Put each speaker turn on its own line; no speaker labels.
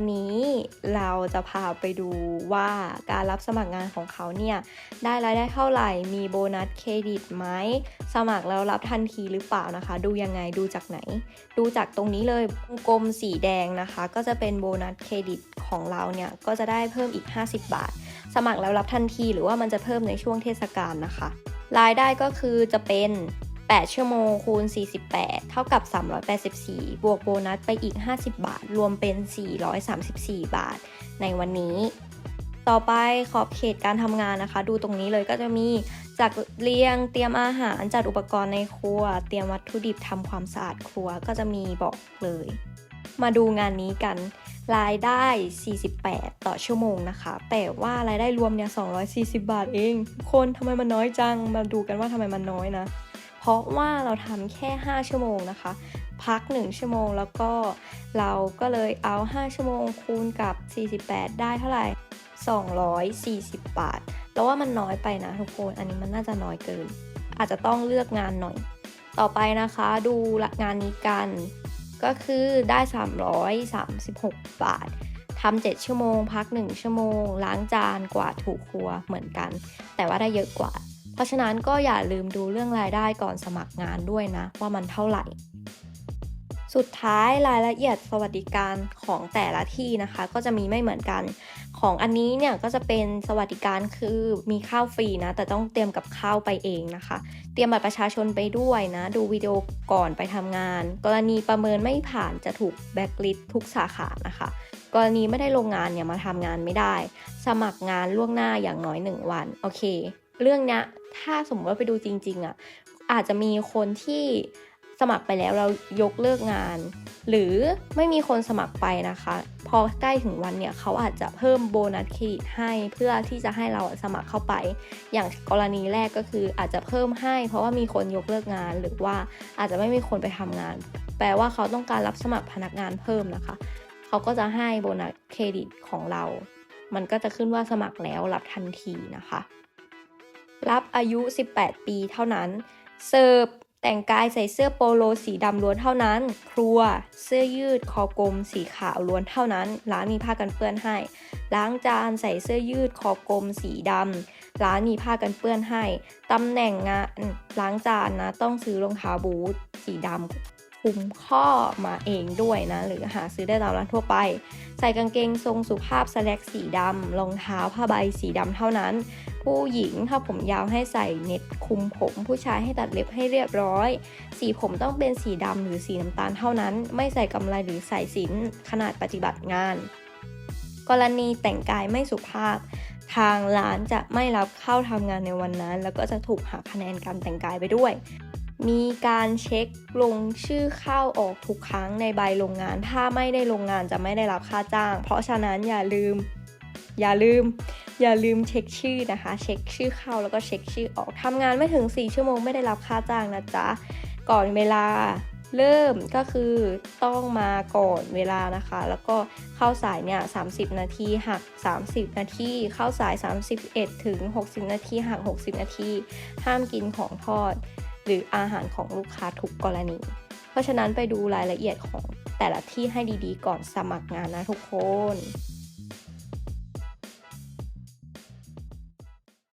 วันนี้เราจะพาไปดูว่าการรับสมัครงานของเขาเนี่ยได้รายได้เท่าไหร่ มีโบนัสเครดิตไหม สมัครแล้วรับทันทีหรือเปล่านะคะ ดูยังไงดูจากไหน ดูจากตรงนี้เลยวงกลมสีแดงนะคะ ก็จะเป็นโบนัสเครดิตของเราเนี่ยก็จะได้เพิ่มอีก 50 บาท สมัครแล้วรับทันทีหรือว่ามันจะเพิ่มในช่วงเทศกาลนะคะ รายได้ก็คือจะเป็น 8 ชั่วโมงคูณ 48 เท่ากับ 384 บวกโบนัสไปอีก 50 บาท รวมเป็น 434 บาท ในวันนี้ ต่อไปขอบเขตการทำงานนะคะ ดูตรงนี้เลยก็จะมีจัดเรียงเตรียมอาหารจัดอุปกรณ์ในครัว เตรียมวัตถุดิบทำความสะอาดครัวก็จะมีบอกเลย มาดูงานนี้กันรายได้ 48 ต่อชั่วโมงนะคะ แต่ว่ารายได้รวมเนี่ย 240 บาทเองทุกคนทำไมมันน้อยจัง มาดูกันว่าทำไมมันน้อยนะ ราะว่าเราทำแค่ 5 ชั่วโมงนะคะ พัก 1 ชั่วโมงแล้วก็เราก็เลยเอา 5 ชั่วโมงคูณกับ 48 ได้เท่าไหร่ 240 บาท แล้วว่ามันน้อยไปนะทุกคน อันนี้มันน่าจะน้อยเกิน อาจจะต้องเลือกงานหน่อย ต่อไปนะคะดูงานนี้กัน ก็คือได้ 336 บาททำ7ชั่วโมง พัก 1 ชั่วโมง ล้างจานกวาดถูครัวเหมือนกัน แต่ว่าได้เยอะกว่า เพราะฉะนั้นก็อย่าลืมดูเรื่องรายได้ก่อนสมัครงานด้วยนะ ว่ามันเท่าไหร่ สุดท้ายรายละเอียดสวัสดิการของแต่ละที่นะคะ ก็จะมีไม่เหมือนกัน ของอันนี้เนี่ยก็จะเป็นสวัสดิการคือมีข้าวฟรีนะ แต่ต้องเตรียมกับข้าวไปเองนะคะ เตรียมบัตรประชาชนไปด้วยนะ ดูวิดีโอก่อนไปทำงาน กรณีประเมินไม่ผ่านจะถูกแบ็กลิสทุกสาขานะคะกรณีไม่ได้ลงงานเนี่ยมาทำงานไม่ได้ สมัครงานล่วงหน้าอย่างน้อย 1 วัน โอเค เรื่องเนี้ย ถ้าสมมติว่าไปดูจริง ๆอะ่ะอาจจะมีคนที่สมัครไปแล้วเรายกเลิกงาน หรือไม่มีคนสมัครไปนะคะ พอใกล้ถึงวันเนี่ยเขาอาจจะเพิ่มโบนัสเครดิตให้เพื่อที่จะให้เราสมัครเข้าไป อย่างกรณีแรกก็คืออาจจะเพิ่มให้ เพราะว่ามีคนยกเลิกงาน หรือว่าอาจจะไม่มีคนไปทำงาน แปลว่าเขาต้องการรับสมัครพนักงานเพิ่มนะคะ เขาก็จะให้โบนัสเครดิตของเรา มันก็จะขึ้นว่าสมัครแล้วรับทันทีนะคะ รับอายุ 18 ปีเท่านั้น เสิร์ฟแต่งกายใส่เสื้อโปโลสีดำล้วนเท่านั้น ครัว เสื้อยืดคอกลม สีขาวล้วนเท่านั้น ร้านมีผ้ากันเปื้อนให้ ล้างจานใส่เสื้อยืดคอกลม สีดำร้านมีผ้ากันเปื้อนให้ ตำแหน่งงานล้างจานนะต้องซื้อรองเท้าบูทสีดำ คุมข้อมาเองด้วยนะ หรือหาซื้อได้ตามร้านทั่วไป ใส่กางเกงทรงสุภาพสแลกสีดำรองเท้าผ้าใบสีดำเท่านั้น ผู้หญิงถ้าผมยาวให้ใส่เน็ตคุมผม ผู้ชายให้ตัดเล็บให้เรียบร้อย สีผมต้องเป็นสีดำหรือสีน้ำตาลเท่านั้น ไม่ใส่กำไลหรือใส่สินขนาดปฏิบัติงาน กรณีแต่งกายไม่สุภาพทางร้านจะไม่รับเข้าทำงานในวันนั้น แล้วก็จะถูกหักคะแนนการแต่งกายไปด้วย มีการเช็คลงชื่อเข้าออกทุกครั้งในใบลงงาน ถ้าไม่ได้ลงงานจะไม่ได้รับค่าจ้าง เพราะฉะนั้นอย่าลืม อย่าลืม อย่าลืมเช็คชื่อนะคะ เช็คชื่อเข้าแล้วก็เช็คชื่อออกทำงานไม่ถึง 4 ชั่วโมงไม่ได้รับค่าจ้างนะจ๊ะ ก่อนเวลาเริ่มก็คือต้องมาก่อนเวลานะคะ แล้วก็เข้าสายเนี่ย 30 นาทีหัก 30 นาทีเข้าสาย 31 ถึง 60 นาทีหัก 60 นาทีห้ามกินของทอด หรืออาหารของลูกค้าทุกกรณี เพราะฉะนั้นไปดูรายละเอียดของแต่ละที่ให้ดีๆ ก่อนสมัครงานนะทุกคน